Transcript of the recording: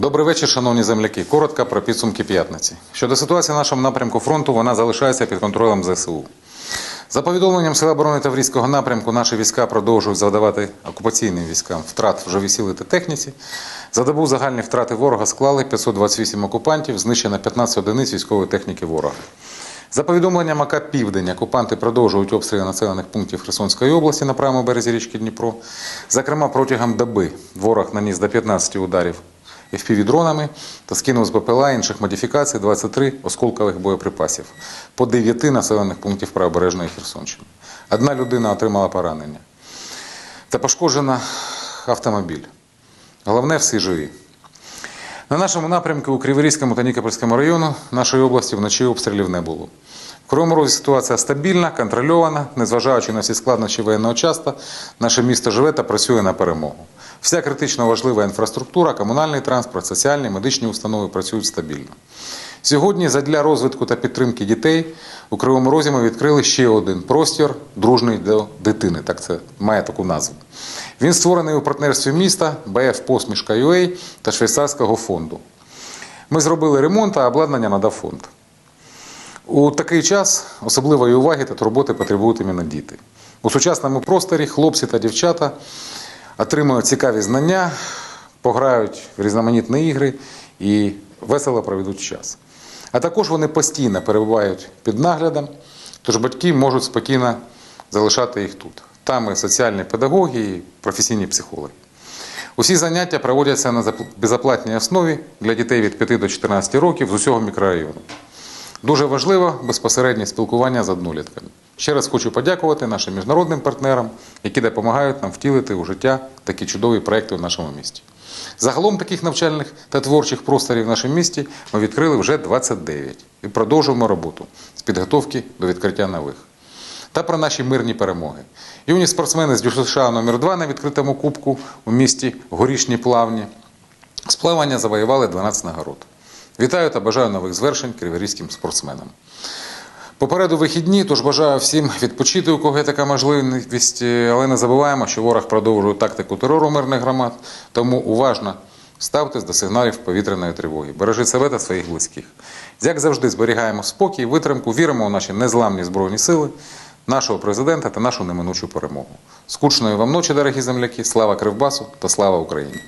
Добрий вечір, шановні земляки. Коротко про підсумки п'ятниці. Щодо ситуації на нашому напрямку фронту, вона залишається під контролем ЗСУ. За повідомленням Сил оборони Таврійського напрямку, наші війська продовжують завдавати окупаційним військам втрат в живій сили та техніці. За добу загальні втрати ворога склали 528 окупантів, знищено 15 одиниць військової техніки ворога. За повідомленням АК «Південь», окупанти продовжують обстріли населених пунктів Херсонської області на правому березі річки Дніпро. Зокрема, протягом доби ворог наніс до 15 ударів FPV-дронами та скинув з БПЛА інших модифікацій 23 осколкових боєприпасів по 9 населених пунктів правобережної Херсонщини. Одна людина отримала поранення та пошкоджена автомобіль. Головне всі живі. На нашому напрямку у Криворізькому та Нікопольському району нашої області вночі обстрілів не було. В Кривому Розі ситуація стабільна, контрольована, незважаючи на всі складнощі воєнного часу, наше місто живе та працює на перемогу. Вся критично важлива інфраструктура, комунальний транспорт, соціальні, медичні установи працюють стабільно. Сьогодні задля розвитку та підтримки дітей у Кривому Розі ми відкрили ще один простір дружний до дитини. Так це має таку назву. Він створений у партнерстві міста, БФ Посмішка UA та швейцарського фонду. Ми зробили ремонт, а обладнання надав фонд. У такий час особливої уваги та турботи потребують іменно діти. У сучасному просторі хлопці та дівчата отримують цікаві знання, пограють в різноманітні ігри і весело проведуть час. А також вони постійно перебувають під наглядом, тож батьки можуть спокійно залишати їх тут. Там і соціальні педагоги, і професійні психологи. Усі заняття проводяться на безоплатній основі для дітей від 5 до 14 років з усього мікрорайону. Дуже важливо безпосереднє спілкування з однолітками. Ще раз хочу подякувати нашим міжнародним партнерам, які допомагають нам втілити у життя такі чудові проекти в нашому місті. Загалом таких навчальних та творчих просторів в нашому місті ми відкрили вже 29 і продовжуємо роботу з підготовки до відкриття нових. Та про наші мирні перемоги. Юні спортсмени з ДЮСШ номер 2 на відкритому кубку у місті Горішні Плавні з плавання завоювали 12 нагород. Вітаю та бажаю нових звершень криворізьким спортсменам. Попереду вихідні, тож бажаю всім відпочити, у кого є така можливість, але не забуваємо, що ворог продовжує тактику терору мирних громад, тому уважно ставтесь до сигналів повітряної тривоги. Бережіть себе та своїх близьких. Як завжди, зберігаємо спокій, витримку, віримо у наші незламні збройні сили, нашого президента та нашу неминучу перемогу. Скучної вам ночі, дорогі земляки, слава Кривбасу та слава Україні!